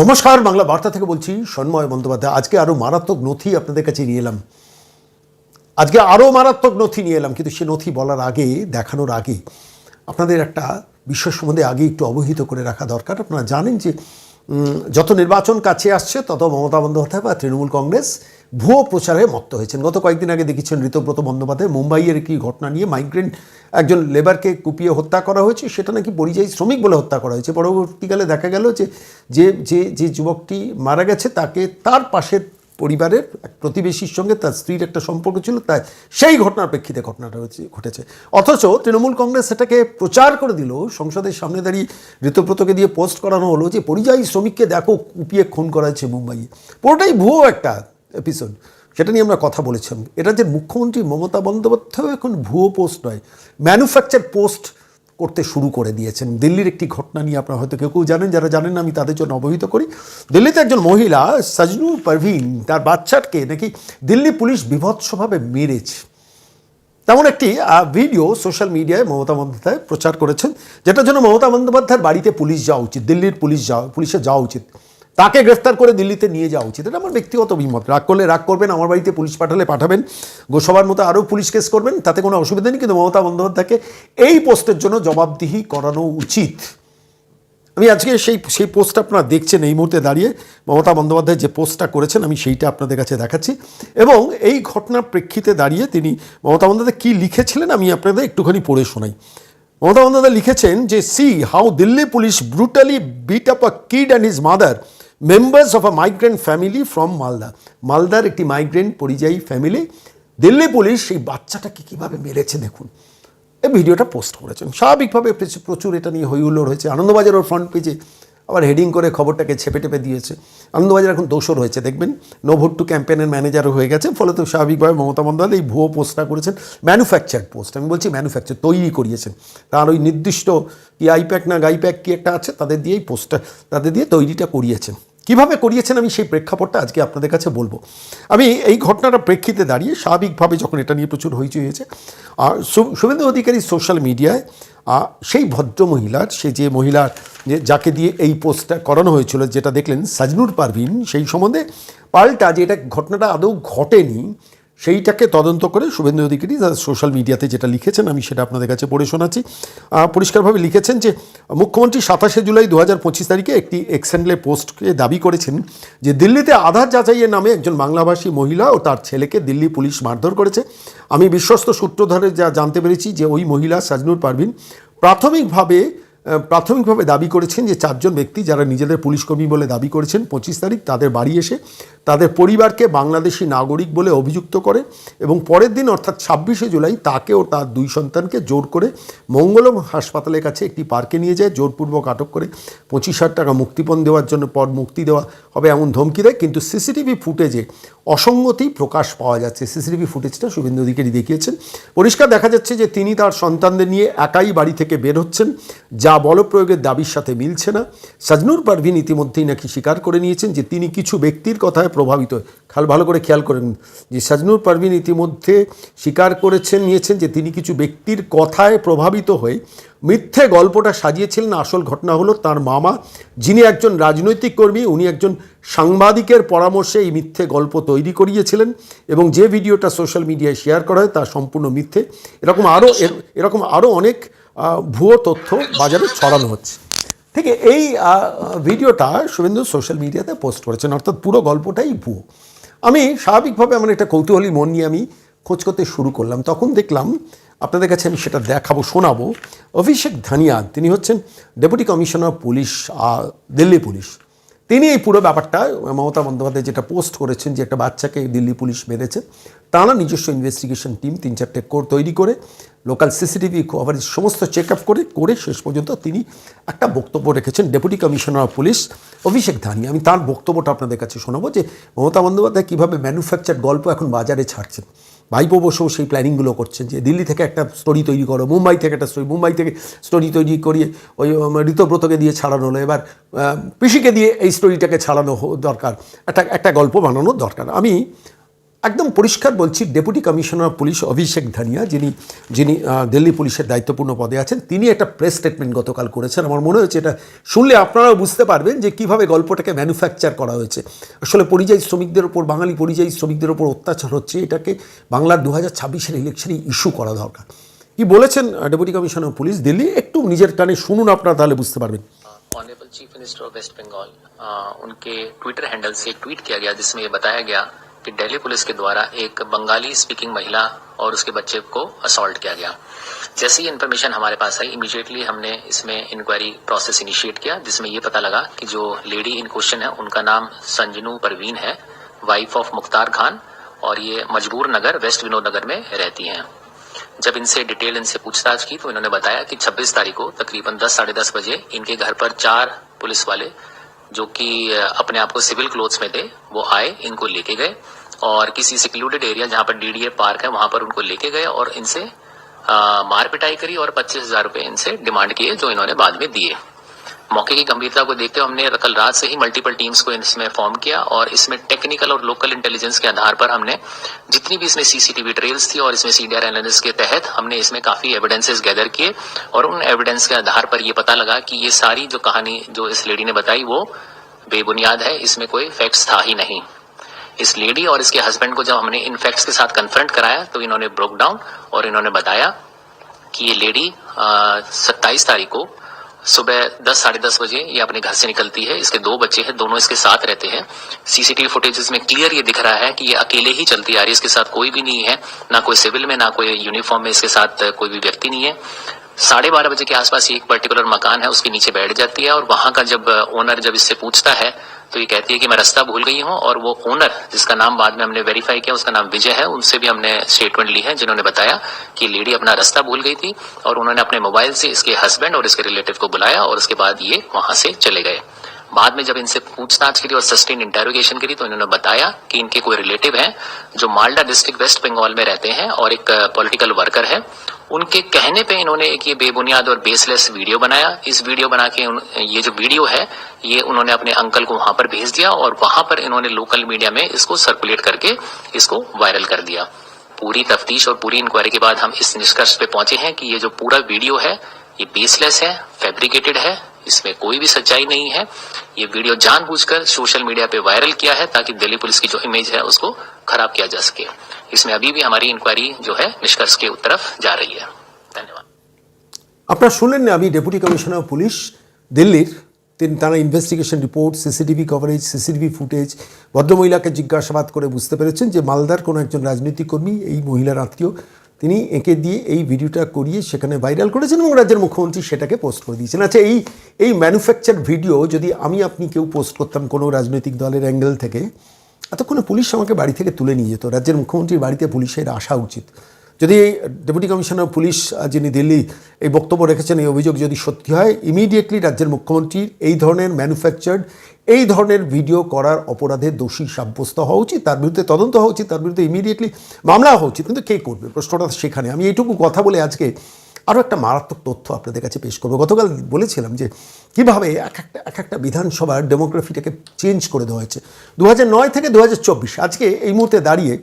নমস্কার, বাংলা বার্তা থেকে বলছি সন্ময় বন্দ্যোপাধ্যায়। আজকে আরও মারাত্মক নথি আপনাদের কাছে নিয়ে এলাম। আজকে আরও মারাত্মক নথি নিয়ে এলাম, কিন্তু সে নথি বলার আগে, দেখানোর আগে আপনাদের একটা বিশ্ব সম্বন্ধে আগে একটু অবহিত করে রাখা দরকার। আপনারা জানেন যে যত নির্বাচন কাছে আসছে, তত মমতা বন্দ্যোপাধ্যায় বা তৃণমূল কংগ্রেস ভুয়ো প্রচারে মত্ত হয়েছেন। গত কয়েকদিন আগে দেখেছেন ঋতব্রত বন্দ্যোপাধ্যায় মুম্বাইয়ের একটি ঘটনা নিয়ে মাইগ্রেন্ট একজন লেবারকে কুপিয়ে হত্যা করা হয়েছে, সেটা নাকি পরিযায়ী শ্রমিক বলে হত্যা করা হয়েছে। পরবর্তীকালে দেখা গেল যে যে যে যে যুবকটি মারা গেছে, তাকে তার পাশের পরিবারের এক প্রতিবেশীর সঙ্গে তার স্ত্রীর একটা সম্পর্ক ছিল, তাই সেই ঘটনার প্রেক্ষিতে ঘটনাটা ঘটেছে। অথচ তৃণমূল কংগ্রেস সেটাকে প্রচার করে দিল, সংসদের সামনে দাঁড়িয়ে ঋতব্রতকে দিয়ে পোস্ট করানো হলো যে, পরিযায়ী শ্রমিককে দেখো কুপিয়ে খুন করা হয়েছে মুম্বাইয়ে। পুরোটাই ভুয়ো একটা এপিসোড সেটা নিয়ে আমরা কথা বলেছিলাম। এটা যে মুখ্যমন্ত্রী মমতা বন্দ্যোপাধ্যায় এখন ভুয়ো পোস্ট নয় ম্যানুফ্যাকচার পোস্ট করতে শুরু করে দিয়েছেন। দিল্লির একটি ঘটনা নিয়ে আপনারা হয়তো কেউ কেউ জানেন, যারা জানেন না, আমি তাদের জন্য অবহিত করি। দিল্লিতে একজন মহিলা, সাজনু পারভিন, তার বাচ্চাকে নাকি দিল্লি পুলিশ বিভৎসভাবে মেরেছে। তেমন একটি ভিডিও সোশ্যাল মিডিয়ায় মমতা বন্দ্যোপাধ্যায় প্রচার করেছেন, যেটার জন্য মমতা বন্দ্যোপাধ্যায়ের বাড়িতে পুলিশ যাওয়া উচিত, দিল্লির পুলিশ যাওয়া, পুলিশে যাওয়া উচিত। তাকে গ্রেফতার করে দিল্লিতে নিয়ে যাওয়া উচিত। এটা আমার ব্যক্তিগত অভিমত। রাগ করলে রাগ করবেন, আমার বাড়িতে পুলিশ পাঠালে পাঠাবেন, গোসবার মতো আরও পুলিশ কেস করবেন, তাতে কোনো অসুবিধা নেই, কিন্তু মমতা বন্দ্যোপাধ্যায়কে এই পোস্টের জন্য জবাবদিহি করানো উচিত। আমি আজকে সেই সেই পোস্টটা আপনারা দেখছেন এই মুহূর্তে দাঁড়িয়ে, মমতা বন্দ্যোপাধ্যায় যে পোস্টটা করেছেন, আমি সেইটা আপনাদের কাছে দেখাচ্ছি। এবং এই ঘটনার প্রেক্ষিতে দাঁড়িয়ে তিনি, মমতা বন্দ্যোপাধ্যায় কী লিখেছিলেন, আমি আপনাদের একটুখানি পড়ে শোনাই। মমতা বন্দ্যোপাধ্যায় লিখেছেন যে see how Delhi police brutally beat up a kid and his mother members of a migrant family from Malda মালদার একটি মাইগ্রেন্ট পরিযায়ী ফ্যামিলি দিল্লি পুলিশ সেই বাচ্চাটাকে কীভাবে মেরেছে দেখুন। এই ভিডিওটা পোস্ট করেছেন স্বাভাবিকভাবে প্রচুর- এটা নিয়ে হইহুল্লোড় হয়েছে। আনন্দবাজার ওর ফ্রন্ট পেজে আবার হেডিং করে খবরটাকে ছেপে টেপে দিয়েছে। আনন্দবাজার এখন দোষর হয়েছে, দেখবেন? নো ভোট টু ক্যাম্পেনের ম্যানেজারও হয়ে গেছে, ফলে তো স্বাভাবিকভাবে মমতা বন্দ্যোপাধ্যায় এই ভুয়ো পোস্টটা করেছেন ম্যানুফ্যাকচার পোস্ট, আমি বলছি ম্যানুফ্যাকচার, তৈরি করিয়েছেন। তার ওই নির্দিষ্ট কি আইপ্যাক না গাইপ্যাক কি একটা আছে, তাদের দিয়েই পোস্টটা, তাদের দিয়ে তৈরিটা করিয়েছেন। কীভাবে করিয়েছেন আমি সেই প্রেক্ষাপটটা আজকে আপনাদের কাছে বলব। আমি এই ঘটনাটা প্রেক্ষিতে দাঁড়িয়ে স্বাভাবিকভাবে যখন এটা নিয়ে প্রচুর হইচই হয়েছে, আর শুভেন্দু অধিকারী সোশ্যাল মিডিয়ায় সেই ভদ্র মহিলার সে যে মহিলার, যে যাকে দিয়ে এই পোস্টটা করানো হয়েছিল, যেটা দেখলেন সাজনুর পারভিন, সেই সম্বন্ধে পাল্টা যে এটা ঘটনাটা আদৌ ঘটেনি সেইটাকে তদন্ত করে শুভেন্দু অধিকারী সোশ্যাল মিডিয়াতে যেটা লিখেছেন, আমি সেটা আপনাদের কাছে পড়ে শোনাচ্ছি। পরিষ্কারভাবে লিখেছেন যে, মুখ্যমন্ত্রী সাতাশে জুলাই দু হাজার পঁচিশ তারিখে একটি এক্সেন্ডলে পোস্টকে দাবি করেছেন যে, দিল্লিতে আধার যাচাইয়ের নামে একজন বাংলাভাষী মহিলা ও তার ছেলেকে দিল্লি পুলিশ মারধর করেছে। আমি বিশ্বস্ত সূত্র ধরে যা জানতে পেরেছি যে, ওই মহিলা সাজনুর পারভিন প্রাথমিকভাবে প্রাথমিকভাবে দাবি করেছেন যে, চারজন ব্যক্তি যারা নিজেদের পুলিশকর্মী বলে দাবি করেছেন, পঁচিশ তারিখ তাদের বাড়ি এসে তাদের পরিবারকে বাংলাদেশি নাগরিক বলে অভিযুক্ত করে এবং পরের দিন অর্থাৎ ছাব্বিশে জুলাই তাকে ও তার দুই সন্তানকে জোর করে মঙ্গলম হাসপাতালের কাছে একটি পার্কে নিয়ে যায়। জোরপূর্বক আটক করে পঁচিশ হাজার টাকা মুক্তিপণ দেওয়ার জন্য পর মুক্তি দেওয়া হবে এমন ধমকি দেয়। কিন্তু সিসিটিভি ফুটেজে অসঙ্গতি প্রকাশ পাওয়া যাচ্ছে। সিসিটিভি ফুটেজটা শুভেন্দু অধিকারী দেখিয়েছেন। পরিষ্কার দেখা যাচ্ছে যে তিনি তার সন্তানদের নিয়ে একাই বাড়ি থেকে বের হচ্ছেন। যা বলপ্রয়োগের দাবির সাথে মিলছে না। সাজনুর পারভিন ইতিমধ্যেই নাকি স্বীকার করে নিয়েছেন যে তিনি কিছু ব্যক্তির কথায় প্রভাবিত। খাল ভালো করে খেয়াল করেন যে সাজনুর পারভিন ইতিমধ্যে স্বীকার করেছেন, নিয়েছেন যে তিনি কিছু ব্যক্তির কথায় প্রভাবিত হয়ে মিথ্যে গল্পটা সাজিয়েছিলেন। আসল ঘটনা হলো তার মামা, যিনি একজন রাজনৈতিক কর্মী, উনি একজন সাংবাদিকের পরামর্শে এই মিথ্যে গল্প তৈরি করিয়েছিলেন এবং যে ভিডিওটা সোশ্যাল মিডিয়ায় শেয়ার করা হয় তা সম্পূর্ণ মিথ্যে। এরকম আরও এরকম আরও অনেক ভুয়ো তথ্য বাজারে ছড়ানো হচ্ছে। ঠিক এই ভিডিওটা শুভেন্দু সোশ্যাল মিডিয়াতে পোস্ট করেছেন, অর্থাৎ পুরো গল্পটাই ভুয়ো। আমি স্বাভাবিকভাবে আমার একটা কৌতূহলী মন নিয়ে আমি খোঁজ করতে শুরু করলাম। তখন দেখলাম, আপনাদের কাছে আমি সেটা দেখাবো, শোনাবো। অভিষেক ধানিয়া, তিনি হচ্ছেন deputy commissioner police Delhi police তিনি এই পুরো ব্যাপারটা, মমতা বন্দ্যোপাধ্যায় যেটা পোস্ট করেছেন যে একটা বাচ্চাকে দিল্লি পুলিশ মেরেছে, তারা নিজস্ব ইনভেস্টিগেশন টিম তিন চারটে কোর তৈরি করে লোকাল সিসিটিভি কভারেজ সমস্ত চেক আপ করে করে শেষ পর্যন্ত তিনি একটা বক্তব্য রেখেছেন deputy commissioner of police Abhishek Dhani. আমি তার বক্তব্যটা আপনাদের কাছে শোনাবো যে, মমতা বন্দ্যোপাধ্যায় কীভাবে ম্যানুফ্যাকচার গল্প এখন বাজারে ছাড়ছেন। ভাইপো বসেও সেই প্ল্যানিংগুলো করছেন যে, দিল্লি থেকে একটা স্টোরি তৈরি করো, মুম্বাই থেকে একটা স্টোরি মুম্বাই থেকে স্টোরি তৈরি করিয়ে ওই ঋতব্রতকে দিয়ে ছাড়ানো হলো। এবার পিসিকে দিয়ে এই স্টোরিটাকে ছাড়ানো দরকার। একটা একটা গল্প বানানো দরকার। আমি একদম পরিষ্কার বলছি deputy commissioner police Abhishek Dhania যিনি যিনি আহ, দিল্লি পুলিশের দায়িত্বপূর্ণ পদে আছেন তিনি একটা প্রেস স্টেটমেন্ট গতকাল করেছেন আমার মনে হয়েছে এটা শুনলে আপনারাও বুঝতে পারবেন যে কিভাবে গল্পটাকে ম্যানুফ্যাকচার করা হয়েছে আসলে পরিযায়ী শ্রমিকদের ওপর বাঙালি পরিযায়ী শ্রমিকদের ওপর অত্যাচার হচ্ছে এটাকে বাংলার দু হাজার ছাব্বিশের ইলেকশনে ইস্যু করা দরকার কি বলেছেন ডেপুটি কমিশনার পুলিশ দিল্লি একটু নিজের কানে শুনুন আপনারা তাহলে বুঝতে পারবেন honourable chief minister of West Bengal uh, उनके ट्विटर हैंडल से एक ट्वीट किया गया जिसमें ये बताया गया कि दिल्ली पुलिस के द्वारा एक बंगाली स्पीकिंग महिला और उसके बच्चे को असॉल्ट किया गया। जैसे ही इन्फॉर्मेशन हमारे पास आई इमीडिएटली हमने इसमें इंक्वायरी प्रोसेस इनिशिएट किया, जिसमें यह पता लगा कि जो लेडी इन क्वेश्चन है, उनका नाम संजनू परवीन है वाइफ ऑफ़ मुख्तार खान, और ये मजबूर नगर वेस्ट विनोद नगर में रहती हैं। जब इनसे डिटेल इनसे पूछताछ की तो इन्होंने बताया कि 26 तारीख को तकरीबन 10 साढ़े दस बजे इनके घर पर चार पुलिस वाले, जो कि अपने आप को सिविल क्लोथ्स में थे, वो आए, इनको लेके गए। और किसी सिक्लूडेड एरिया जहाँ पर डीडीए पार्क है वहाँ पर उनको लेके गए और इनसे अ, मार पिटाई करी और पच्चीस हज़ार रुपए इनसे डिमांड किए जो इन्होंने बाद में दिए। मौके की गंभीरता को देखते हुए हमने कल रात से ही मल्टीपल टीम्स को इसमें फॉर्म किया और इसमें टेक्निकल और लोकल इंटेलिजेंस के आधार पर हमने जितनी भी इसमें सीसीटीवी ट्रेल्स थी और इसमें सीडीआर एनालिसिस के तहत हमने इसमें काफ़ी एविडेंसेस गैदर किए और उन एविडेंस के आधार पर यह पता लगा कि ये सारी जो कहानी जो इस लेडी ने बताई वो बेबुनियाद है इसमें कोई फैक्ट्स था ही नहीं। इस लेडी और इसके हस्बैंड को जब हमने इन फैक्ट्स के साथ कन्फ्रंट कराया तो इन्होंने ब्रोक डाउन और इन्होंने बताया कि ये लेडी सत्ताईस तारीख को सुबह दस, साढ़े दस बजे ये अपने घर से निकलती है। इसके दो बच्चे हैं, दोनों इसके साथ रहते हैं। सीसीटीवी फुटेज में क्लियर ये दिख रहा है कि ये अकेले ही चलती आ रही है। इसके साथ कोई भी नहीं है, ना कोई सिविल में, ना कोई यूनिफॉर्म में इसके साथ कोई भी व्यक्ति नहीं है। साढ़े बारह बजे के आसपास एक पर्टिकुलर मकान है, उसके नीचे बैठ जाती है और वहाँ का जब ओनर जब इससे पूछता है तो ये कहती है कि मैं रास्ता भूल गई हूँ और वो ओनर जिसका नाम बाद में हमने वेरीफाई किया, उसका नाम विजय है, उनसे भी हमने स्टेटमेंट ली है, जिन्होंने बताया कि लेडी अपना रास्ता भूल गई थी और उन्होंने अपने मोबाइल से इसके हस्बैंड और इसके रिलेटिव को बुलाया और उसके बाद ये वहाँ से चले गए। बाद में जब इनसे पूछताछ करी और सस्टेन इंटेरोगेशन करी तो इन्होंने बताया कि इनके कोई रिलेटिव हैं जो मालडा डिस्ट्रिक्ट वेस्ट बंगाल में रहते हैं और एक पॉलिटिकल वर्कर है। उनके कहने पे इन्होंने एक ये बेबुनियाद और बेसलेस वीडियो बनाया। इस वीडियो बना के ये जो वीडियो है, ये उन्होंने अपने अंकल को वहाँ पर भेज दिया और वहाँ पर इन्होंने लोकल मीडिया में इसको सर्कुलेट करके इसको वायरल कर दिया। पूरी तफ्तीश और पूरी इंक्वायरी के बाद हम इस निष्कर्ष पे पहुँचे हैं कि ये जो पूरा वीडियो है, ये बेसलेस है फैब्रिकेटेड है इसमें कोई भी सच्चाई नहीं है ये वीडियो जानबूझकर सोशल मीडिया पे वायरल किया है ताकि दिल्ली पुलिस की जो इमेज है उसको खराब किया जा सके इसमें अभी भी हमारी इंक्वायरी जो है निष्कर्ष के तरफ जा रही है धन्यवाद আপনারা শুনলেন না আমি ডেপুটি কমিশনার পুলিশ দিল্লির তিনি তারা investigation report CCTV coverage CCTV footage ভদ্রমহিলাকে জিজ্ঞাসাবাদ করে বুঝতে পেরেছেন যে মালদার কোনো একজন রাজনৈতিক কর্মী এই মহিলার আত্মীয় তিনি এঁকে দিয়ে এই ভিডিওটা করিয়ে সেখানে ভাইরাল করেছেন এবং রাজ্যের মুখ্যমন্ত্রী সেটাকে পোস্ট করে দিয়েছেন। আচ্ছা এই এই ম্যানুফ্যাকচার ভিডিও যদি আমি আপনি কেউ পোস্ট করতাম কোনো রাজনৈতিক দলের অ্যাঙ্গেল থেকে, এতক্ষণে পুলিশ আমাকে বাড়ি থেকে তুলে নিয়ে যেত। রাজ্যের মুখ্যমন্ত্রীর বাড়িতে পুলিশের আসা উচিত। যদি ডেপুটি কমিশনার, পুলিশ যিনি দিল্লি এই বক্তব্য রেখেছেন, এই অভিযোগ যদি সত্যি হয় ইমিডিয়েটলি রাজ্যের মুখ্যমন্ত্রীর এই ধরনের ম্যানুফ্যাকচার্ড এই ধরনের ভিডিও করার অপরাধে দোষী সাব্যস্ত হওয়া উচিত, তার বিরুদ্ধে তদন্ত হওয়া উচিত, তার বিরুদ্ধে ইমিডিয়েটলি মামলা হওয়া উচিত। কিন্তু কে করবে? প্রশ্নটা সেখানে। আমি এইটুকু কথা বলে আজকে আরও একটা মারাত্মক তথ্য আপনাদের কাছে পেশ করব। গতকাল বলেছিলাম যে কীভাবে এক একটা এক একটা বিধানসভার ডেমোগ্রাফিটাকে চেঞ্জ করে দেওয়া হয়েছে। দু নয় থেকে দু হাজার চব্বিশ, আজকে এই মুহূর্তে দাঁড়িয়ে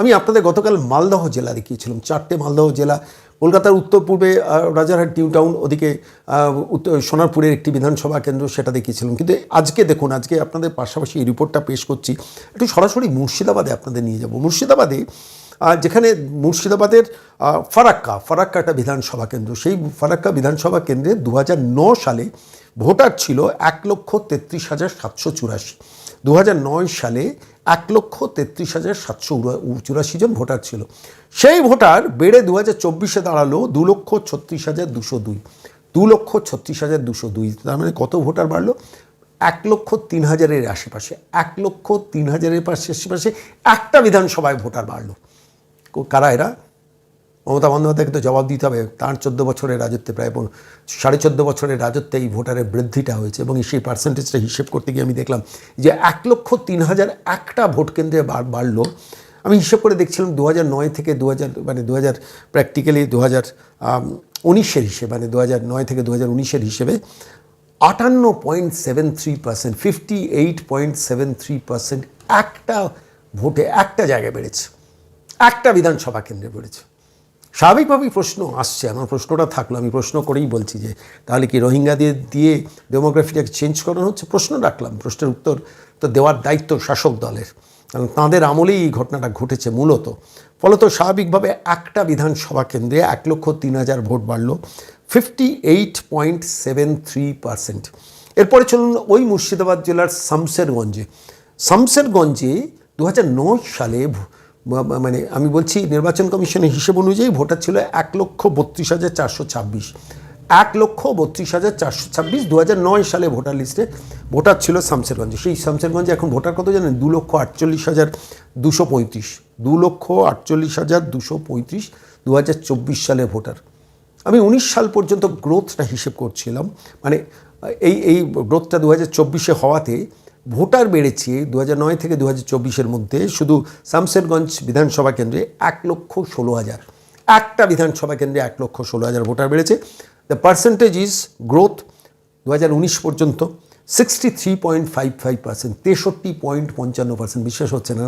আমি আপনাদের গতকাল মালদহ জেলা দেখিয়েছিলাম, চারটে মালদহ জেলা। কলকাতার উত্তর পূর্বে রাজারহাট, নিউ টাউন, ওদিকে সোনারপুরের একটি বিধানসভা কেন্দ্র সেটা দেখিয়েছিলাম। কিন্তু আজকে দেখুন, আজকে আপনাদের পাশাপাশি এই রিপোর্টটা পেশ করছি। একটু সরাসরি মুর্শিদাবাদে আপনাদের নিয়ে যাব। মুর্শিদাবাদে যেখানে মুর্শিদাবাদের ফারাক্কা ফারাক্কা একটা বিধানসভা কেন্দ্র। সেই ফারাক্কা বিধানসভা কেন্দ্রে দু সালে ভোটার ছিল এক লক্ষ তেত্রিশ হাজার সাতশো চুরাশি। দু সালে এক লক্ষ তেত্রিশ হাজার সাতশো চুরাশি জন ভোটার ছিল। সেই ভোটার বেড়ে দু হাজার চব্বিশে দাঁড়াল দু লক্ষ ছত্রিশ হাজার দুশো দুই। দু লক্ষ ছত্রিশ হাজার দুশো দুই। তার মানে কত ভোটার বাড়লো? এক লক্ষ তিন হাজারের আশেপাশে। এক লক্ষ তিন হাজারের পাশে আশেপাশে একটা বিধানসভায় ভোটার বাড়লো। কারা এরা? মমতা বন্দ্যোপাধ্যায়কে তো জবাব দিতে হবে। তাঁর চোদ্দ বছরের রাজত্বে প্রায় সাড়ে চোদ্দ বছরের রাজত্বে এই ভোটারের বৃদ্ধিটা হয়েছে এবং সেই পার্সেন্টেজটা হিসেব করতে গিয়ে আমি দেখলাম যে এক লক্ষ তিন হাজার একটা ভোট কেন্দ্রে বাড়- বাড়লো। আমি হিসেব করে দেখছিলাম দু নয় থেকে দু হাজার মানে দু হাজার প্র্যাকটিক্যালি দু হাজার উনিশের হিসেবে মানে দু নয় থেকে দু হাজার উনিশের হিসেবে আটান্ন point seven three percent, fifty eight point seven three percent একটা ভোটে একটা জায়গায় বেড়েছে। একটা বিধানসভা কেন্দ্রে বেড়েছে। স্বাভাবিকভাবেই প্রশ্ন আসছে, আমার প্রশ্নটা থাকল, আমি প্রশ্ন করেই বলছি যে, তাহলে কি রোহিঙ্গাদের দিয়ে ডেমোগ্রাফিটাকে চেঞ্জ করানো হচ্ছে? প্রশ্ন রাখলাম, প্রশ্নের উত্তর তো দেওয়ার দায়িত্ব শাসক দলের, কারণ তাঁদের আমলেই এই ঘটনাটা ঘটেছে মূলত। ফলত স্বাভাবিকভাবে একটা বিধানসভা কেন্দ্রে এক লক্ষ তিন হাজার ভোট বাড়লো fifty eight point seven three percent এরপরে চলুন ওই মুর্শিদাবাদ জেলার শামসেরগঞ্জে শামসেরগঞ্জে দু হাজার নয় সালে মানে আমি বলছি নির্বাচন কমিশনের হিসেব অনুযায়ী ভোটার ছিল এক লক্ষ বত্রিশ হাজার চারশো ছাব্বিশ। এক লক্ষ বত্রিশ হাজার চারশো ছাব্বিশ দু হাজার নয় সালে ভোটার লিস্টে ভোটার ছিল শামসেরগঞ্জে। সেই শামসেরগঞ্জে এখন ভোটার কত জানেন? দু লক্ষ আটচল্লিশ হাজার দুশো পঁয়ত্রিশ। দু লক্ষ আটচল্লিশ হাজার দুশো পঁয়ত্রিশ দু হাজার চব্বিশ সালে ভোটার। আমি উনিশ সাল পর্যন্ত গ্রোথটা হিসেব করছিলাম। মানে এই এই গ্রোথটা দু হাজার চব্বিশে হওয়াতে ভোটার বেড়েছে দু নয় থেকে দু হাজার মধ্যে শুধু শামসেরগঞ্জ বিধানসভা কেন্দ্রে এক লক্ষ ষোলো হাজার। একটা বিধানসভা কেন্দ্রে এক লক্ষ ষোলো হাজার ভোটার বেড়েছে। দ্য পার্সেন্টেজ ইজ গ্রোথ দু পর্যন্ত sixty three point five five percent তেষট্টি পয়েন্ট পঞ্চান্ন পার্সেন্ট বিশ্বাস হচ্ছে না।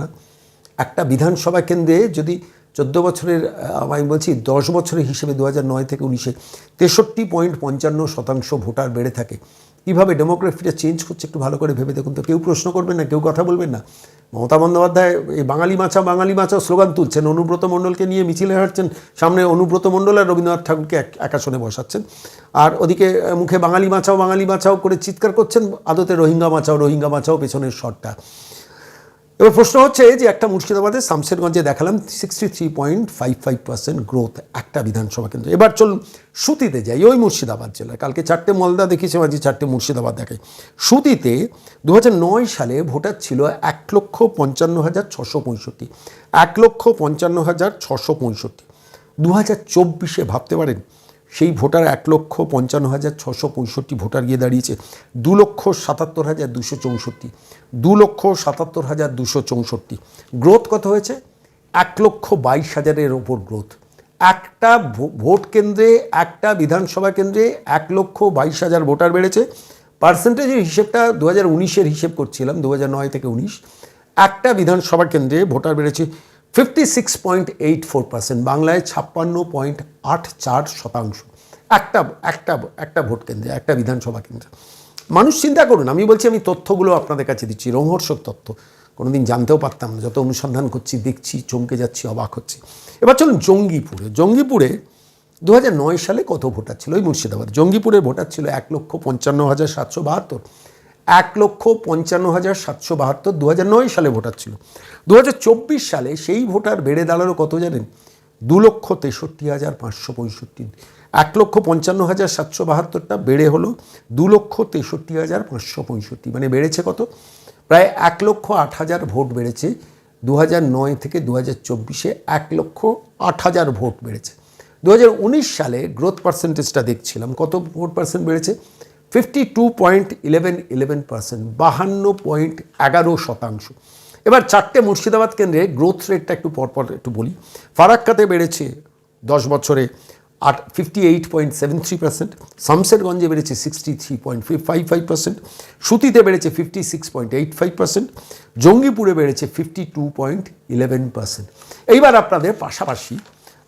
একটা বিধানসভা কেন্দ্রে যদি চোদ্দ বছরের আমি বলছি দশ বছরের হিসেবে দু নয় থেকে উনিশে তেষট্টি পয়েন্ট পঞ্চান্ন শতাংশ ভোটার বেড়ে থাকে। কীভাবে ডেমোগ্রাফিটা চেঞ্জ করছে একটু ভালো করে ভেবে দেখুন তো। কেউ প্রশ্ন করবেন না, কেউ কথা বলবেন না। মমতা বন্দ্যোপাধ্যায় এই বাঙালি মাছা বাঙালি মাছা স্লোগান তুলছেন, অনুব্রত মণ্ডলকে নিয়ে মিছিলে হাঁটছেন, সামনে অনুব্রত মণ্ডল আর রবীন্দ্রনাথ ঠাকুরকে এক এক আসনে বসাচ্ছেন। আর ওদিকে মুখে বাঙালি মাছাও বাঙালি মাছাও করে চিৎকার করছেন, আদতে রোহিঙ্গা মাছাও রোহিঙ্গা মাছাও পেছনের শটটা। এবার প্রশ্ন হচ্ছে যে একটা মুর্শিদাবাদে শামশেরগঞ্জে দেখালাম sixty three point five five percent growth একটা বিধানসভা কেন্দ্র। এবার চলুন সুতিতে যাই, ওই মুর্শিদাবাদ জেলায়। কালকে চারটে মলদা দেখিয়েছে, মাঝে চারটে মুর্শিদাবাদ দেখাই। সুতিতে দু নয় সালে ভোটার ছিল এক লক্ষ পঞ্চান্ন হাজার ছশো পঁয়ষট্টি। এক লক্ষ পঞ্চান্ন হাজার ছশো পঁয়ষট্টি। দু হাজার চব্বিশে ভাবতে পারেন সেই ভোটার এক লক্ষ পঞ্চান্ন হাজার ছশো পঁয়ষট্টি ভোটার গিয়ে দাঁড়িয়েছে। দু লক্ষ সাতাত্তর হাজার দুশো চৌষট্টি। দু লক্ষ সাতাত্তর হাজার দুশো চৌষট্টি। গ্রোথ কত হয়েছে? এক লক্ষ বাইশ হাজারের ওপর গ্রোথ। একটা ভোট কেন্দ্রে, একটা বিধানসভা কেন্দ্রে এক লক্ষ বাইশ হাজার ভোটার বেড়েছে। পার্সেন্টেজের হিসেবটা দু হাজার উনিশের হিসেব করছিলাম, দু হাজার নয় থেকে উনিশ। একটা বিধানসভা কেন্দ্রে ভোটার বেড়েছে fifty six point eight four percent বাংলায় ছাপ্পান্ন পয়েন্ট আট চার শতাংশ। একটা একটা একটা ভোট কেন্দ্রে, একটা বিধানসভা কেন্দ্রে। মানুষ চিন্তা করুন, আমি বলছি আমি তথ্যগুলো আপনাদের কাছে দিচ্ছি, রোমহর্ষক তথ্য। কোনোদিন জানতেও পারতাম না, যত অনুসন্ধান করছি, দেখছি, চমকে যাচ্ছি, অবাক হচ্ছি। এবার চলুন জঙ্গিপুরে। জঙ্গিপুরে দু সালে কত ভোটার ছিল? ওই মুর্শিদাবাদ। জঙ্গিপুরের ভোটার ছিল এক লক্ষ পঞ্চান্ন হাজার সাতশো বাহাত্তর। এক লক্ষ পঞ্চান্ন হাজার সাতশো বাহাত্তর দু হাজার নয় সালে ভোটার ছিল দু হাজার চব্বিশ সালে সেই ভোটার বেড়ে দাঁড়াল কত জানেন? দু লক্ষ তেষট্টি হাজার পাঁচশো পঁয়ষট্টি। এক লক্ষ পঞ্চান্ন হাজার সাতশো বাহাত্তরটা বেড়ে হলো দু লক্ষ তেষট্টি হাজার পাঁচশো পঁয়ষট্টি। মানে বেড়েছে কত? প্রায় এক লক্ষ আট হাজার ভোট বেড়েছে দু হাজার নয় থেকে দু হাজার চব্বিশে এক লক্ষ আট হাজার ভোট বেড়েছে। দু হাজার উনিশ সালে গ্রোথ পার্সেন্টেজটা দেখছিলাম, কত ভোট পার্সেন্ট বেড়েছে? Fifty two point eleven eleven percent বাহান্ন পয়েন্ট এগারো শতাংশ। এবার চারটে মুর্শিদাবাদ কেন্দ্রে গ্রোথ রেটটা একটু পরপর একটু বলি। ফারাক্কাতে বেড়েছে দশ বছরে আট fifty eight point seven three percent শামসেরগঞ্জে বেড়েছে sixty three point five five percent সুতিতে বেড়েছে fifty six point eight five percent জঙ্গিপুরে বেড়েছে fifty two point eleven percent এইবার আপনাদের পাশাপাশি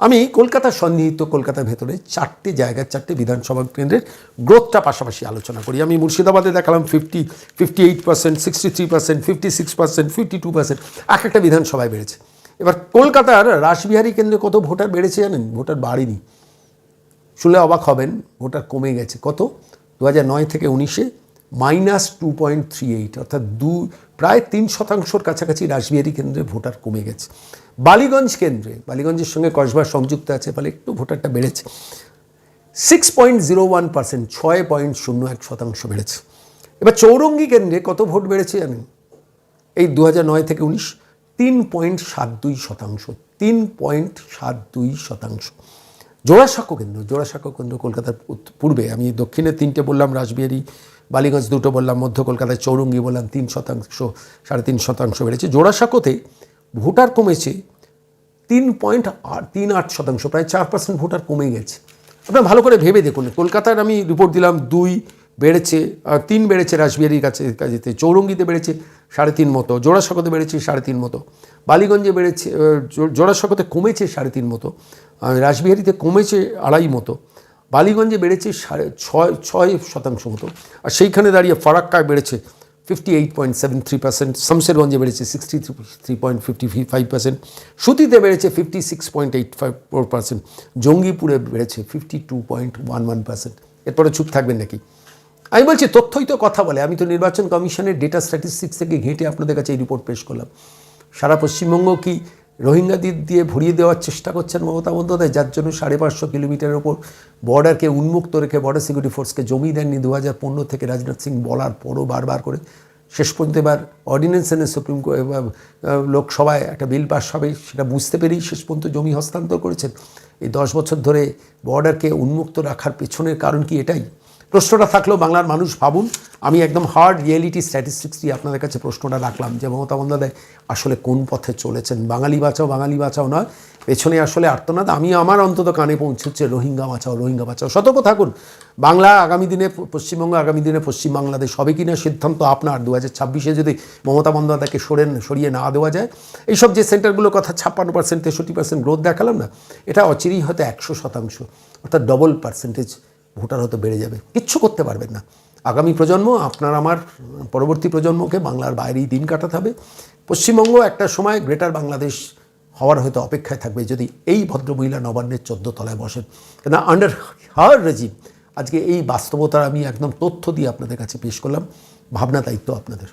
আমি কলকাতার সন্নিহিত কলকাতার ভেতরে চারটে জায়গার চারটে বিধানসভা কেন্দ্রের গ্রোথটা পাশাপাশি আলোচনা করি। আমি মুর্শিদাবাদে দেখালাম fifty fifty eight percent sixty three percent fifty six percent fifty two percent এক একটা বিধানসভায় বেড়েছে। এবার কলকাতার রাসবিহারী কেন্দ্রে কত ভোটার বেড়েছে জানেন? ভোটার বাড়েনি। শুনলে অবাক হবেন, ভোটার কমে গেছে। কত? দু হাজার নয় থেকে উনিশে minus two point three eight, অর্থাৎ দু, প্রায় তিন শতাংশর কাছাকাছি রাসবিহারী কেন্দ্রে ভোটার কমে গেছে। বালিগঞ্জ কেন্দ্রে, বালিগঞ্জের সঙ্গে কসবা সংযুক্ত আছে, ফলে একটু ভোটারটা বেড়েছে। Six point zero one percent ছয় পয়েন্ট শূন্য এক শতাংশ বেড়েছে। এবার চৌরঙ্গি কেন্দ্রে কত ভোট বেড়েছে জানেন? এই দু নয় থেকে উনিশ, তিন পয়েন্ট সাত দুই শতাংশ, তিন পয়েন্ট সাত দুই শতাংশ। জোড়াসাঁকো কেন্দ্র জোড়াসাঁকো কেন্দ্র কলকাতার পূর্বে। আমি দক্ষিণে তিনটে বললাম, রাসবিহারী, বালিগঞ্জ দুটো বললাম, মধ্য কলকাতায় চৌরঙ্গি বললাম, তিন শতাংশ, সাড়ে তিন শতাংশ বেড়েছে। জোড়াসাঁকোতে ভোটার কমেছে তিন পয়েন্ট আট, তিন আট শতাংশ, প্রায় চার পার্সেন্ট ভোটার কমে গেছে। আপনার ভালো করে ভেবে দেখুন, কলকাতার আমি রিপোর্ট দিলাম দুই বেড়েছে তিন বেড়েছে রাসবিহারির কাছে কাছেতে চৌরঙ্গিতে বেড়েছে সাড়ে তিন মতো জোড়াসাঁকোতে বেড়েছে সাড়ে তিন মতো বালিগঞ্জে বেড়েছে আহ, জো- জোড়াসাঁকোতে কমেছে সাড়ে তিন মতো রাসবিহারিতে কমেছে আড়াই মতো বালিগঞ্জে বেড়েছে সাড়ে ছয় ছয় শতাংশ মতো আর সেইখানে দাঁড়িয়ে ফারাক্কায় বেড়েছে fifty eight point seven three percent শামসেরগঞ্জে বেড়েছে sixty three point fifty five percent সুতিতে বেড়েছে fifty six point eight five four percent জঙ্গিপুরে বেড়েছে fifty two point one one percent এরপরে চুপ থাকবেন নাকি? আমি বলছি, তথ্যই তো কথা বলে। আমি তো নির্বাচন কমিশনের ডেটা স্ট্যাটিস্টিক্স থেকে ঘেঁটে আপনাদের কাছে এই রিপোর্ট পেশ করলাম। সারা পশ্চিমবঙ্গ কি রোহিঙ্গাদের দিয়ে ভরিয়ে দেওয়ার চেষ্টা করছেন মমতা বন্দ্যোপাধ্যায়? যার জন্য সাড়ে পাঁচশো কিলোমিটারের ওপর বর্ডারকে উন্মুক্ত রেখে বর্ডার সিকিউরিটি ফোর্সকে জমি দেননি দু হাজার পনেরো থেকে রাজনাথ সিং বলার পরও বারবার করে। শেষ পর্যন্ত এবার অর্ডিন্যান্স এনে সুপ্রিম লোকসভায় একটা বিল পাস হবে, সেটা বুঝতে পেরেই শেষ পর্যন্ত জমি হস্তান্তর করেছেন। এই দশ বছর ধরে বর্ডারকে উন্মুক্ত রাখার পেছনের কারণ কি এটাই? প্রশ্নটা থাকলেও বাংলার মানুষ ভাবুন, আমি একদম হার্ড রিয়েলিটি স্ট্যাটিস্টিক্স দিয়ে আপনাদের কাছে প্রশ্নটা রাখলাম যে মমতা বন্দ্যোপাধ্যায় আসলে কোন পথে চলেছেন? বাঙালি বাঁচাও বাঙালি বাঁচাও নয়, পেছনে আসলে আর্তনাদ। আমি আমার অন্তত কানে পৌঁছচ্ছে রোহিঙ্গা বাঁচাও রোহিঙ্গা বাঁচাও। সতর্ক থাকুন। বাংলা আগামী দিনে, পশ্চিমবঙ্গ আগামী দিনে পশ্চিম বাংলাদেশ হবে কিনা সিদ্ধান্ত আপনার। দু হাজার ছাব্বিশে যদি মমতা বন্দ্যোপাধ্যায়কে সরেন, সরিয়ে না দেওয়া যায়, এইসব যে সেন্টারগুলোর কথা ছাপ্পান্ন পার্সেন্ট তেষট্টি পার্সেন্ট গ্রোথ দেখালাম না, এটা অচিরেই হয়তো একশো শতাংশ, অর্থাৎ ডবল পার্সেন্টেজ ভোটার হয়তো বেড়ে যাবে, কিচ্ছু করতে পারবেন না। আগামী প্রজন্ম, আপনার আমার পরবর্তী প্রজন্মকে বাংলার বাইরেই দিন কাটাতে হবে। পশ্চিমবঙ্গ একটা সময় গ্রেটার বাংলাদেশ হওয়ার হয়তো অপেক্ষায় থাকবে যদি এই ভদ্রমহিলা নবান্নের চোদ্দ তলায় বসেন। কেন আন্ডার হার রেজিম আজকে এই বাস্তবতার আমি একদম তথ্য দিয়ে আপনাদের কাছে পেশ করলাম। ভাবনা দায়িত্ব আপনাদের।